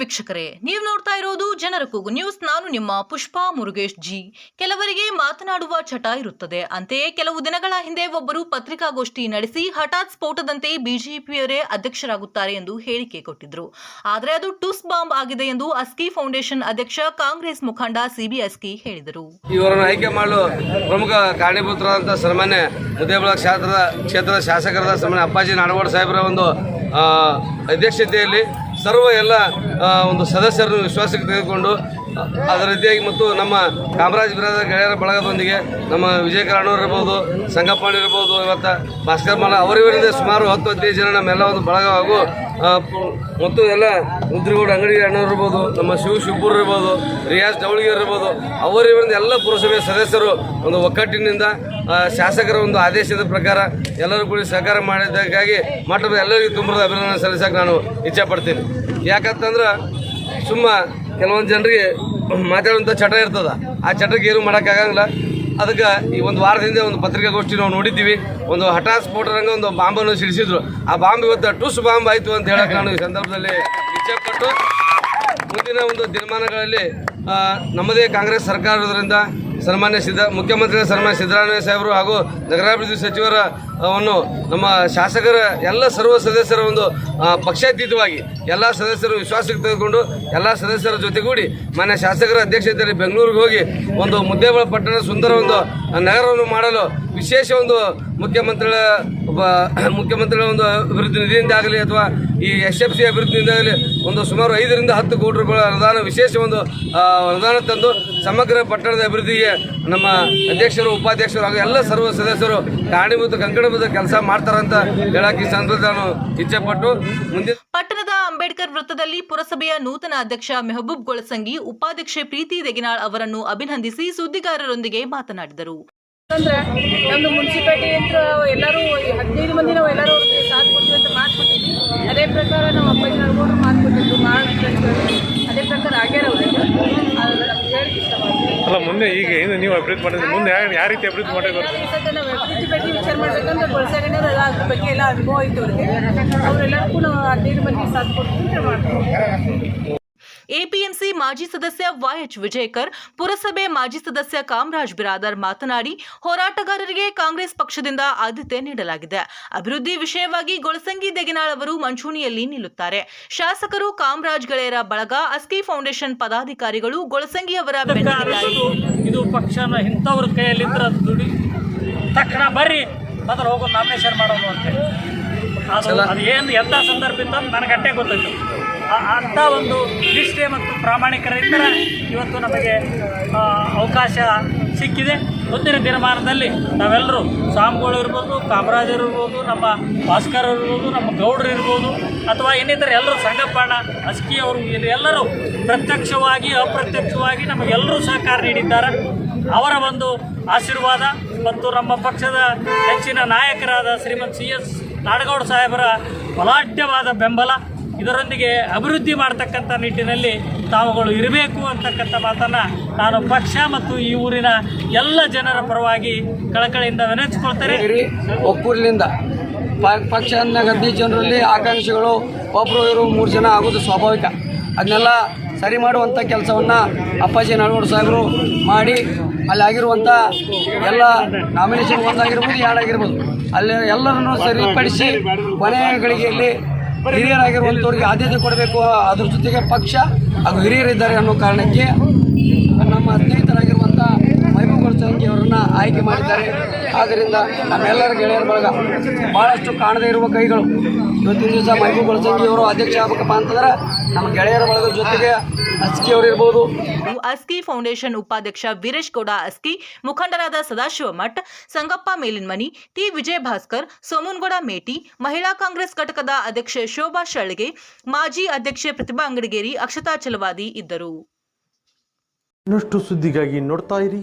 ವೀಕ್ಷಕರೇ, ನೀವು ನೋಡ್ತಾ ಇರೋದು ಜನರ ಕೂಗು ನ್ಯೂಸ್. ನಾನು ನಿಮ್ಮ ಪುಷ್ಪಾ ಮುರುಗೇಶ್ ಜಿ. ಕೆಲವರಿಗೆ ಮಾತನಾಡುವ ಚಟ ಇರುತ್ತದೆ. ಅಂತೆಯೇ ಕೆಲವು ದಿನಗಳ ಹಿಂದೆ ಒಬ್ಬರು ಪತ್ರಿಕಾಗೋಷ್ಠಿ ನಡೆಸಿ ಹಠಾತ್ ಸ್ಫೋಟದಂತೆ ಬಿಜೆಪಿಯವರೇ ಅಧ್ಯಕ್ಷರಾಗುತ್ತಾರೆ ಎಂದು ಹೇಳಿಕೆ ಕೊಟ್ಟಿದ್ರು. ಆದರೆ ಅದು ಟುಸ್ ಬಾಂಬ್ ಆಗಿದೆ ಎಂದು ಅಸ್ಕಿ ಫೌಂಡೇಶನ್ ಅಧ್ಯಕ್ಷ, ಕಾಂಗ್ರೆಸ್ ಮುಖಂಡ ಸಿಬಿ ಅಸ್ಕಿ ಹೇಳಿದರು. ಇವರನ್ನು ಆಯ್ಕೆ ಮಾಡಲು ಪ್ರಮುಖ ಕಾರಣೀಭೂತರಾದಂತಹ ಸನ್ಮಾನ್ಯ ಮುದ್ದೇಬಳ ಕ್ಷೇತ್ರದ ಕ್ಷೇತ್ರದ ಶಾಸಕರಾದ ಸನ್ಮಾನ್ಯ ಅಪ್ಪಾಜಿ ನಾಡಗೌಡ ಸಾಹೇಬರ ಒಂದು ಅಧ್ಯಕ್ಷತೆಯಲ್ಲಿ ಸರ್ವ ಎಲ್ಲ ಒಂದು ಸದಸ್ಯರನ್ನು ವಿಶ್ವಾಸಕ್ಕೆ ತೆಗೆದುಕೊಂಡು ಅ- ಅದರ ರೀತಿಯಾಗಿ ಮತ್ತು ನಮ್ಮ ಕಾಮರಾಜ್ ಬಿರಾದ ಗೆಳೆಯರ ಬಳಗದೊಂದಿಗೆ ನಮ್ಮ ವಿಜಯ ಕರಾಣೂರ್ ಇರ್ಬೋದು ಸಂಗಪ್ಪಣ್ಣ ಇರ್ಬೋದು, ಇವತ್ತು ಭಾಸ್ಕರ್ ಮಾಲ ಅವರಿವರಿಂದ ಸುಮಾರು ಹತ್ತು, ಹದಿನೈದು ಜನ ನಮ್ಮೆಲ್ಲ ಒಂದು ಬಳಗ ಹಾಗೂ ಮತ್ತು ಎಲ್ಲ ಮುದ್ರಿಗೌಡ ಅಂಗಡಿ ಅಣ್ಣವ್ರು ಇರ್ಬೋದು, ನಮ್ಮ ಶಿವ ಶಿವಪುರ್ ಇರ್ಬೋದು, ರಿಯಾಜ್ ಡವಳಿಗೆ ಇರ್ಬೋದು, ಅವರಿವರಿಂದ ಎಲ್ಲ ಪುರಸಭೆ ಸದಸ್ಯರು ಒಂದು ಒಕ್ಕಟ್ಟಿನಿಂದ ಶಾಸಕರ ಒಂದು ಆದೇಶದ ಪ್ರಕಾರ ಎಲ್ಲರೂ ಕೂಡ ಸಹಕಾರ ಮಾಡಿದ್ದಕ್ಕಾಗಿ ಮಟ್ಟದ ಎಲ್ಲರಿಗೂ ತುಂಬ ಅಭಿನಂದನೆ ಸಲ್ಲಿಸೋಕೆ ನಾನು ಇಚ್ಛೆ ಪಡ್ತೀನಿ. ಯಾಕಂತಂದ್ರೆ, ಸುಮ್ಮ ಕೆಲವೊಂದು ಜನರಿಗೆ ಮಾತಾಡುವಂಥ ಚಟ ಇರ್ತದ. ಆ ಚಟಕ್ಕೆ ಏನು ಮಾಡೋಕ್ಕಾಗಂಗಿಲ್ಲ ಅದಕ್ಕೆ ಈ ಒಂದು ವಾರದಿಂದ ಒಂದು ಪತ್ರಿಕಾಗೋಷ್ಠಿ ನಾವು ನೋಡಿದ್ದೀವಿ. ಒಂದು ಹಠಾತ್ ಸ್ಫೋಟರಂಗ ಒಂದು ಬಾಂಬನ್ನು ಸಿಡಿಸಿದ್ರು. ಆ ಬಾಂಬ್ ಇವತ್ತು ಟುಸ್ ಬಾಂಬ್ ಆಯಿತು ಅಂತ ಹೇಳಕ್ಕೆ ನಾನು ಈ ಸಂದರ್ಭದಲ್ಲಿ ಇಚ್ಛೆಪಟ್ಟು ಮುಂದಿನ ಒಂದು ದಿನಮಾನಗಳಲ್ಲಿ ನಮ್ಮದೇ ಕಾಂಗ್ರೆಸ್ ಸರ್ಕಾರ ಇರೋದ್ರಿಂದ ಸನ್ಮಾನ್ಯ ಸಿದ್ದ ಮುಖ್ಯಮಂತ್ರಿಗಳ ಸನ್ಮಾನ್ಯ ಸಿದ್ದರಾಮಯ್ಯ ಸಾಹೇಬರು ಹಾಗೂ ನಗರಾಭಿವೃದ್ಧಿ ಸಚಿವರ ವನ್ನು ನಮ್ಮ ಶಾಸಕರ ಎಲ್ಲ ಸರ್ವ ಸದಸ್ಯರ ಒಂದು ಪಕ್ಷಾತೀತವಾಗಿ ಎಲ್ಲ ಸದಸ್ಯರು ವಿಶ್ವಾಸಕ್ಕೆ ತೆಗೆದುಕೊಂಡು ಎಲ್ಲ ಸದಸ್ಯರ ಜೊತೆಗೂಡಿ ಮಾನ್ಯ ಶಾಸಕರ ಅಧ್ಯಕ್ಷತೆಯಲ್ಲಿ ಬೆಂಗಳೂರಿಗೆ ಹೋಗಿ ಒಂದು ಮುದ್ದೇಬಳ ಪಟ್ಟಣ ಸುಂದರ ಒಂದು ನಗರವನ್ನು ಮಾಡಲು ವಿಶೇಷ ಒಂದು ಮುಖ್ಯಮಂತ್ರಿಗಳ ಮುಖ್ಯಮಂತ್ರಿಗಳ ಒಂದು ಅಭಿವೃದ್ಧಿ ನಿಧಿಯಿಂದ ಆಗಲಿ ಅಥವಾ ಈ ಎಸ್ ಎಫ್ ಸಿ ಅಭಿವೃದ್ಧಿಯಿಂದ ಆಗಲಿ ಒಂದು ಸುಮಾರು ಐದರಿಂದ ಹತ್ತು ಕೋಟಿ ರೂಪಾಯಿ ಅನುದಾನ, ವಿಶೇಷ ಒಂದು ಅನುದಾನ ತಂದು ಸಮಗ್ರ ಪಟ್ಟಣದ ಅಭಿವೃದ್ಧಿಗೆ ನಮ್ಮ ಅಧ್ಯಕ್ಷರು, ಉಪಾಧ್ಯಕ್ಷರು ಹಾಗೂ ಎಲ್ಲ ಸರ್ವ ಸದಸ್ಯರು ಕಾರಣೀಭೂತ ಕಂಕಣಬದ್ಧ ಕೆಲಸ ಮಾಡ್ತಾರಂತ ಹೇಳಕ್ ಈ ಸಂದರ್ಭದಲ್ಲಿ ನಾನು ಇಚ್ಛೆಪಟ್ಟು ಮುಂದಿನ ಪಟ್ಟಣದ ಅಂಬೇಡ್ಕರ್ ವೃತ್ತದಲ್ಲಿ ಪುರಸಭೆಯ ನೂತನ ಅಧ್ಯಕ್ಷ ಮೆಹಬೂಬ್ ಗೊಳಸಂಗಿ ಉಪಾಧ್ಯಕ್ಷೆ ಪ್ರೀತಿ ದೆಗಿನಾಳ್ ಅವರನ್ನು ಅಭಿನಂದಿಸಿ ಸುದ್ದಿಗಾರರೊಂದಿಗೆ ಮಾತನಾಡಿದರು. ಅಂದ್ರೆ ನಮ್ದು ಮುನ್ಸಿಪಾಲಿಟಿ ಅಂತ ಎಲ್ಲರೂ ಹದಿನೈದು ಮಂದಿ ನಾವು ಎಲ್ಲರೂ ಸಾಥ್ ಕೊಡ್ತೀವಿ ಅಂತ ಮಾತು ಕೊಟ್ಟಿದ್ವಿ. ಅದೇ ಪ್ರಕಾರ ನಾವು ಅಪ್ಪಾಜಿ ನಡ್ಕೊಂಡು ಮಾತು ಕೊಟ್ಟಿದ್ದು ಅಂತ ಹೇಳಿ ಅದೇ ಪ್ರಕಾರ ಆಗ್ಯಾರ ಅವ್ರಿಗೆ ಅದು ನಮ್ಗೆ ಹೇಳಕ್ಕೆ ಮುಂದೆ ಈಗ ಏನು ನೀವು ಅಭಿವೃದ್ಧಿ ಮಾಡಿದ್ರೆ ಮುಂದೆ ಯಾವ ಯಾವ ರೀತಿ ಅಭಿವೃದ್ಧಿ ಮಾಡಬೇಕು? ನಾವು ಅಭಿವೃದ್ಧಿ ಬಗ್ಗೆ ವಿಚಾರ ಮಾಡಬೇಕಂದ್ರೆ ಬಳಸಾಗಣ್ಯರು ಎಲ್ಲ ಅದ್ರ ಬಗ್ಗೆ ಎಲ್ಲ ಅನುಭವ ಆಯ್ತು ಅವ್ರಿಗೆ ಅವರೆಲ್ಲರಿಗೂ ನಾವು ಹದಿನೈದು ಮಂದಿ ಸಾಥ್ ಕೊಡ್ತೀವಿ ಮಾಡ್ತೀವಿ. ಎಪಿಎಂಸಿ ಮಾಜಿ ಸದಸ್ಯ ವೈಎಚ್ ವಿಜಯಕರ್ ಪುರಸಭೆ ಮಾಜಿ ಸದಸ್ಯ ಕಾಮರಾಜ್ ಬಿರಾದರ್ ಮಾತನಾಡಿ ಹೋರಾಟಗಾರರಿಗೆ ಕಾಂಗ್ರೆಸ್ ಪಕ್ಷದಿಂದ ಆದ್ಯತೆ ನೀಡಲಾಗಿದೆ. ಅಭಿವೃದ್ಧಿ ವಿಷಯವಾಗಿ ಗೊಳಸಂಗಿ ದೆಗಿನಾಳ್ ಅವರು ಮಂಚೂಣಿಯಲ್ಲಿ ನಿಲ್ಲುತ್ತಾರೆ. ಶಾಸಕರು ಕಾಮರಾಜ್ ಗೆಳೆಯರ ಬಳಗ ಅಸ್ಕಿ ಫೌಂಡೇಶನ್ ಪದಾಧಿಕಾರಿಗಳು ಗೊಳಸಂಗಿ ಅವರ ಇದು ಪಕ್ಷನ ಇಂಥವ್ರ ಕೈಯಲ್ಲಿ ಅದು ದುಡಿ. ತಕ್ಷಣ ಬರ್ರಿ ಮೊದಲು ಹೋಗೋ ನಾಮಿನೇಷನ್ ಮಾಡೋದು ಅಂತೇಳಿ ಅದು ಅದು ಏನು ಎಂಥ ಸಂದರ್ಭ ಇತ್ತು ಅಂತ ನನಗೆ ಅಟ್ಟೆ ಗೊತ್ತಾಯ್ತು. ಅಂಥ ಒಂದು ನಿಷ್ಠೆ ಮತ್ತು ಪ್ರಾಮಾಣಿಕರಿಂದ ಇವತ್ತು ನಮಗೆ ಅವಕಾಶ ಸಿಕ್ಕಿದೆ. ಮುಂದಿನ ದಿನಮಾನದಲ್ಲಿ ನಾವೆಲ್ಲರೂ ಸ್ವಾಮಿಗಳು ಇರ್ಬೋದು, ಕಾಮರಾಜರು ಇರ್ಬೋದು, ನಮ್ಮ ಭಾಸ್ಕರ್ ಇರ್ಬೋದು, ನಮ್ಮ ಗೌಡರು ಇರ್ಬೋದು, ಅಥವಾ ಇನ್ನಿತರ ಎಲ್ಲರೂ ಸಂಗಪ್ಪಣ್ಣ ಅಸ್ಕಿ ಅವರು ಎಲ್ಲರೂ ಪ್ರತ್ಯಕ್ಷವಾಗಿ, ಅಪ್ರತ್ಯಕ್ಷವಾಗಿ ನಮಗೆಲ್ಲರೂ ಸಹಕಾರ ನೀಡಿದ್ದಾರೆ. ಅವರ ಒಂದು ಆಶೀರ್ವಾದ ಮತ್ತು ನಮ್ಮ ಪಕ್ಷದ ಹೆಚ್ಚಿನ ನಾಯಕರಾದ ಶ್ರೀಮಂತ್ ಸಿ ಎಸ್ ನಾಡಗೌಡ ಸಾಹೇಬರ ಬಲಾಢ್ಯವಾದ ಬೆಂಬಲ. ಇದರೊಂದಿಗೆ ಅಭಿವೃದ್ಧಿ ಮಾಡ್ತಕ್ಕಂಥ ನಿಟ್ಟಿನಲ್ಲಿ ತಾವುಗಳು ಇರಬೇಕು ಅಂತಕ್ಕಂಥ ಮಾತನ್ನು ನಾನು ಪಕ್ಷ ಮತ್ತು ಈ ಊರಿನ ಎಲ್ಲ ಜನರ ಪರವಾಗಿ ಕಳಕಳಿಯಿಂದ ವಿನಂತಿಸ್ಕೊಳ್ತಾರೆ ಒಕ್ಕೂರಿನಿಂದ ಪಕ್ಷ ಗದ್ದಿ ಜನರಲ್ಲಿ ಆಕಾಂಕ್ಷಿಗಳು ಒಬ್ಬರು ಇವರು ಮೂರು ಜನ ಆಗೋದು ಸ್ವಾಭಾವಿಕ. ಅದನ್ನೆಲ್ಲ ಸರಿ ಮಾಡುವಂಥ ಕೆಲಸವನ್ನು ಅಪ್ಪಾಜಿ ನಾಡಗೌಡ ಸಾಹೇಬರು ಮಾಡಿ ಅಲ್ಲಿ ಆಗಿರುವಂಥ ಎಲ್ಲ ನಾಮಿನೇಷನ್ ಒಂದಾಗಿರ್ಬೋದು, ಎರಡಾಗಿರ್ಬೋದು. ಅಲ್ಲಿ ಎಲ್ಲರನ್ನು ಸರಿಪಡಿಸಿ ಕೊನೆಯ ಗಳಿಗೆಯಲ್ಲಿ ಹಿರಿಯರಾಗಿರುವಂಥವ್ರಿಗೆ ಆದ್ಯತೆ ಕೊಡಬೇಕು ಅದ್ರ ಜೊತೆಗೆ ಪಕ್ಷ ಹಾಗೂ ಹಿರಿಯರಿದ್ದಾರೆ ಅನ್ನೋ ಕಾರಣಕ್ಕೆ ನಮ್ಮ ಸ್ನೇಹಿತರಾಗಿರುವಂಥ ಸಂಗಿ ಅವರನ್ನ ಆಯ್ಕೆ ಮಾಡಿದ್ದಾರೆ. ಆದ್ದರಿಂದ ನಮ್ಮೆಲ್ಲರ ಗೆಳೆಯರ ಬಳಗ ಭಾಳಷ್ಟು ಕಾಣದೇ ಇರುವ ಕೈಗಳು. ಇವತ್ತಿನ ದಿವಸ ಮೈಬೂಬ್ ಸಂಗಿ ಅವರು ಅಧ್ಯಕ್ಷ ಆಗಬೇಕಪ್ಪ ಅಂತಂದ್ರೆ ನಮ್ಮ ಗೆಳೆಯರ ಬಳಗದ ಜೊತೆಗೆ ಅಸ್ಕಿ ಅವರು ಇರ್ಬೋದು. ಅಸ್ಕಿ ಫೌಂಡೇಶನ್ ಉಪಾಧ್ಯಕ್ಷ ವೀರೇಶ್ ಗೌಡ ಅಸ್ಕಿ ಮುಖಂಡರಾದ ಸದಾಶಿವ ಮಠ್ ಸಂಗಪ್ಪ ಮೇಲಿನ್ಮನಿ ಟಿ ವಿಜಯ ಭಾಸ್ಕರ್ ಸೋಮನ್ಗೌಡ ಮೇಟಿ ಮಹಿಳಾ ಕಾಂಗ್ರೆಸ್ ಘಟಕದ ಅಧ್ಯಕ್ಷೆ ಶೋಭಾ ಶಳ್ಗೆ ಮಾಜಿ ಅಧ್ಯಕ್ಷೆ ಪ್ರತಿಭಾ ಅಂಗಡಿಗೇರಿ ಅಕ್ಷತಾ ಚಲವಾದಿ ಇದ್ದರು. ಇನ್ನಷ್ಟು ಸುದ್ದಿಗಾಗಿ ನೋಡ್ತಾ ಇರಿ.